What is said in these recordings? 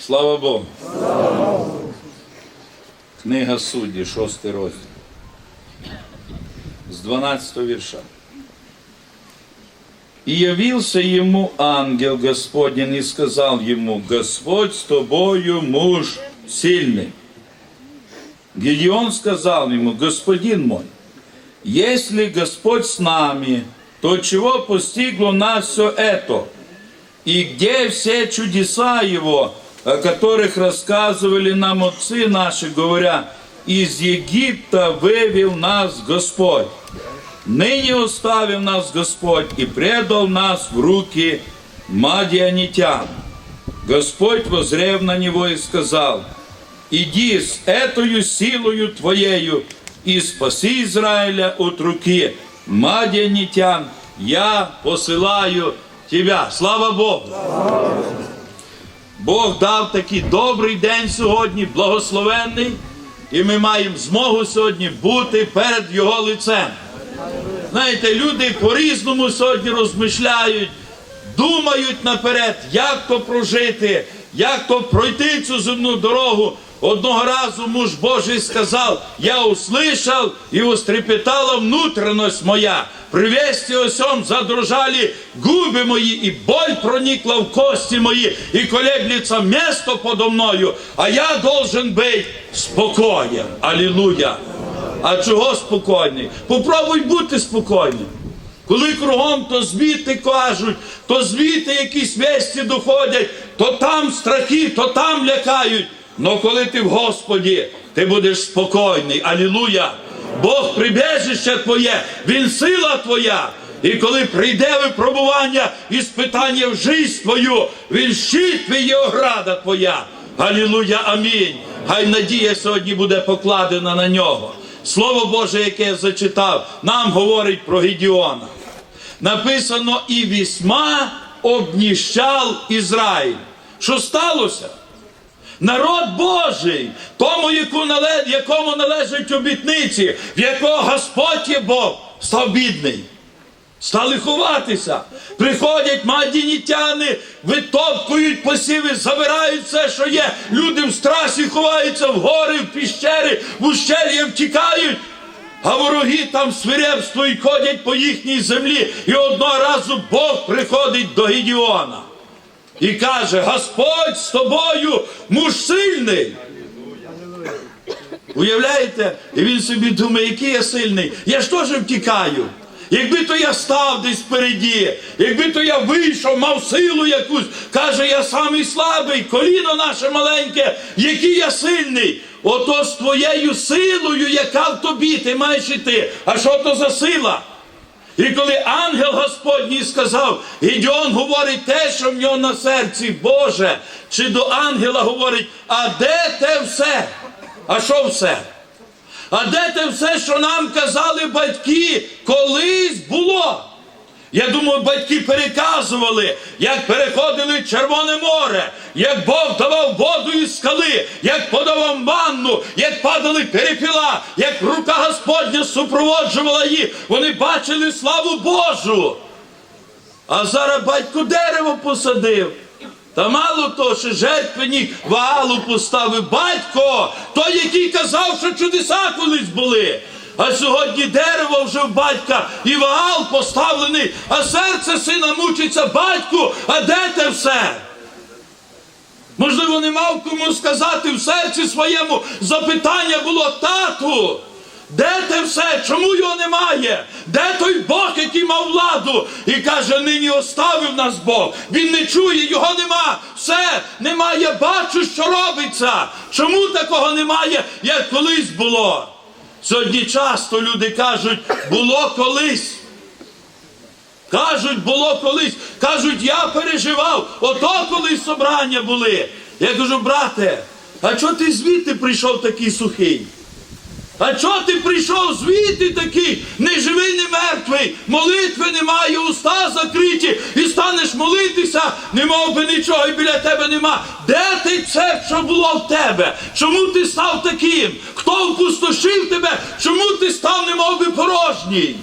Слава Богу. Книга судді, шостий розділ. З 12 вірша. И явился ему ангел Господень и сказал ему, Господь с тобою, муж сильный. Гедеон сказал ему, Господин мой, если Господь с нами, то чего постигло нас все это? И где все чудеса Его, о которых рассказывали нам отцы наши, говоря, из Египта вывел нас Господь. Ныне оставил нас Господь и предал нас в руки мадианитян. Господь возрев на него и сказал, «Иди с этою силою твоею и спаси Израиля от руки мадианитян, я посылаю тебя». Слава Богу! Бог дав такий добрий день сьогодні, благословенний, і ми маємо змогу сьогодні бути перед Його лицем. Знаєте, люди по-різному сьогодні розмишляють, думають наперед, як то прожити, як то пройти цю земну дорогу. Одного разу муж Божий сказав, я услышав и устрепетала внутренность моя. При вести о задрожали губи мої, і боль проникла в кості мої, і колеблется место подо мною, а я должен быть спокоєн. Алілуя! А чого спокійний? Попробуй бути спокійним. Коли кругом то звідти кажуть, то звідти якісь весті доходять, то там страхи, то там лякають. Но коли ти в Господі, ти будеш спокійний. Алілуя! Бог прибежище твоє, Він сила твоя. І коли прийде випробування і спитання в життя твою, він щит твій і ограда твоя. Алілуя, амінь. Хай надія сьогодні буде покладена на нього. Слово Боже, яке я зачитав, нам говорить про Гедіона. Написано і вісьма обніщав Ізраїль. Що сталося? Народ Божий, тому, якому належать обітниці, в якого Господь є Бог, став бідний. Стали ховатися. Приходять мадінітяни, витопкують посіви, забирають все, що є. Люди в страсі ховаються в гори, в піщери, в ущелья втікають. А вороги там свирепствують, ходять по їхній землі. І одного разу Бог приходить до Гедіона і каже: Господь з тобою, муж сильний. Уявляєте? І він собі думає, який я сильний. Я ж теж втікаю. Якби то я став десь впереді, якби то я вийшов, мав силу якусь, каже, я самий слабий, коліно наше маленьке, який я сильний. Ото з твоєю силою, яка в тобі, ти маєш іти. А що то за сила? І коли ангел Господній сказав, Гідіон говорить те, що в нього на серці, Боже, чи до ангела говорить, а де те все? А що все? А де те все, що нам казали батьки, колись було? Я думаю, батьки переказували, як переходили Червоне море, як Бог давав воду із скали, як подавав манну, як падали перепіла, як рука Господня супроводжувала їх. Вони бачили славу Божу. А зараз батько дерево посадив. Та мало того, що жертвенник ваалу поставив батько, той, який казав, що чудеса колись були. А сьогодні дерево вже в батька і ваал поставлений, а серце сина мучиться батьку, а де те все? Можливо, не мав кому сказати в серці своєму запитання було тату. Де те все? Чому його немає? Де той Бог, який мав владу? І каже, нині оставив нас Бог. Він не чує, його нема. Все, немає, бачу, що робиться. Чому такого немає, як колись було? Сьогодні часто люди кажуть, було колись. Кажуть, було колись. Кажуть, я переживав. Ото колись собрання були. Я кажу, брате, а чого ти звідти прийшов такий сухий? А чого ти прийшов звідти такий, не живий, не мертвий, молитви немає, уста закриті, і станеш молитися, не мов би нічого і біля тебе нема. Де ти це, що було в тебе? Чому ти став таким? Хто впустошив тебе? Чому ти став, не мов би порожній?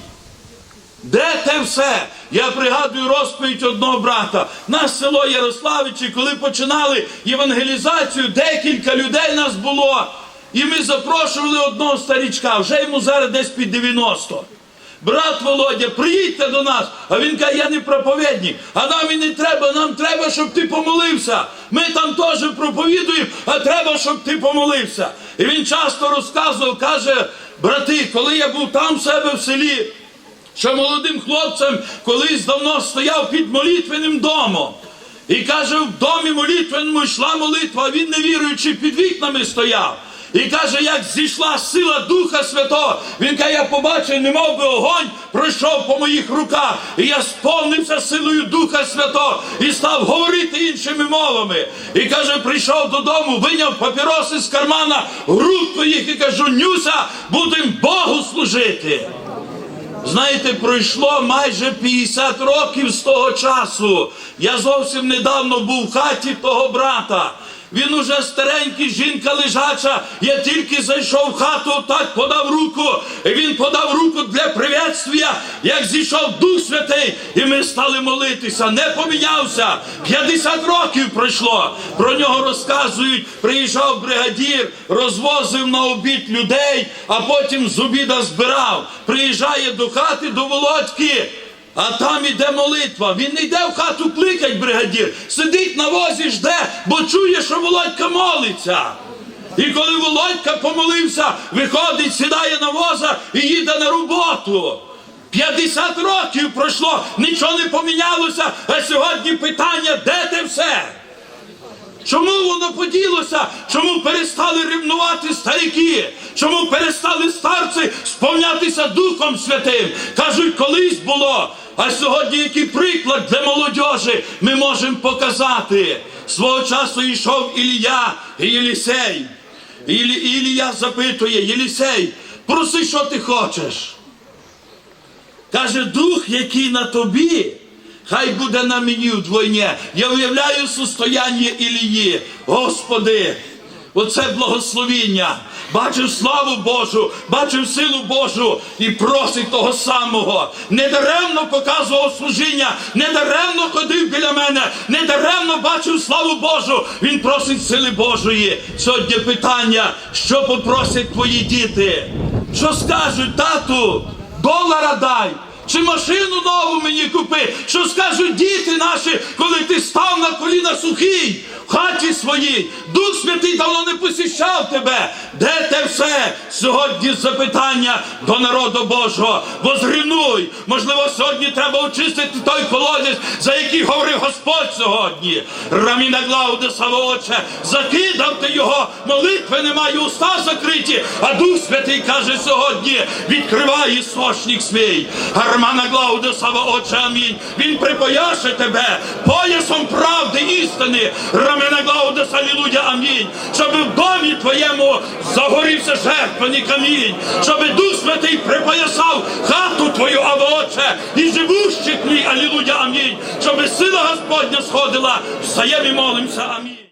Де те все? Я пригадую розповідь одного брата. Нас село Ярославичі, коли починали євангелізацію, декілька людей нас було. І ми запрошували одного старічка, вже йому зараз десь під 90. Брат Володя, приїдьте до нас. А він каже, я не проповідник, а нам і не треба, нам треба, щоб ти помолився. Ми там теж проповідуємо, а треба, щоб ти помолився. І він часто розказував, каже, брати, коли я був там в себе в селі, що молодим хлопцем колись давно стояв під молитвенним домом. І каже, в домі молитвеному йшла молитва, а він не віруючи під вікнами стояв. І каже, як зійшла сила Духа Святого, він каже, я побачив, немов би огонь пройшов по моїх руках. І я сповнився силою Духа Святого і став говорити іншими мовами. І каже, прийшов додому, виняв папіроси з кармана, грудку їх і кажу, Нюся, будемо Богу служити. Знаєте, пройшло майже 50 років з того часу. Я зовсім недавно був в хаті того брата. Він уже старенький, жінка лежача. Я тільки зайшов в хату, так подав руку. І Він подав руку для приветствия, як зійшов Дух Святий, і ми стали молитися. Не помінявся. 50 років пройшло. Про нього розказують. Приїжджав бригадір, розвозив на обід людей, а потім з обіда збирав. Приїжджає до хати, до Володьки. А там іде молитва. Він не йде в хату кликать бригадір, сидить на возі, жде, бо чує, що Володька молиться. І коли Володька помолився, виходить, сідає на воза і їде на роботу. 50 років пройшло, нічого не помінялося, а сьогодні питання, де те все? Чому воно поділося? Чому перестали ревнувати старики? Чому перестали старці сповнятися Духом Святим? Кажуть, колись було. А сьогодні який приклад для молодежі ми можемо показати. Свого часу йшов Ілія і Єлісей. Ілі, Ілія запитує, Єлісей, проси, що ти хочеш. Каже, дух, який на тобі, хай буде на мені вдвойне. Я уявляю состояння Ілії. Господи, оце благословіння. Бачив славу Божу, бачив силу Божу і просить того самого. Недаремно показував служіння, недаремно ходив біля мене, недаремно бачив славу Божу. Він просить сили Божої. Сьогодні питання, що попросять твої діти? Що скажуть, тату? Долара дай. Чи машину нову мені купи? Що скажуть діти наші, коли ти став на коліна сухий в хаті своїй? Дух Святий давно не посіщав тебе. Де те все? Сьогодні запитання до народу Божого. Возрівнуй. Можливо, сьогодні треба очистити той колодязь, за який говорив Господь сьогодні. Раміна Глауде Савооче, закидав ти його, молитви немає, уста закриті, а Дух Святий каже сьогодні, відкривай істочник свій. Армана Глауде Савооче, амінь. Він припояше тебе поясом правди істини. Рамена Глауде Салілудя, амінь. Щоб в домі твоєму загорівся жертвений камінь, щоб Дух Святий припоясав хату твою, авооче, і живущих мій, алілуя, амінь. Щоб сила Господня сходила, встаєм і молимося, амінь.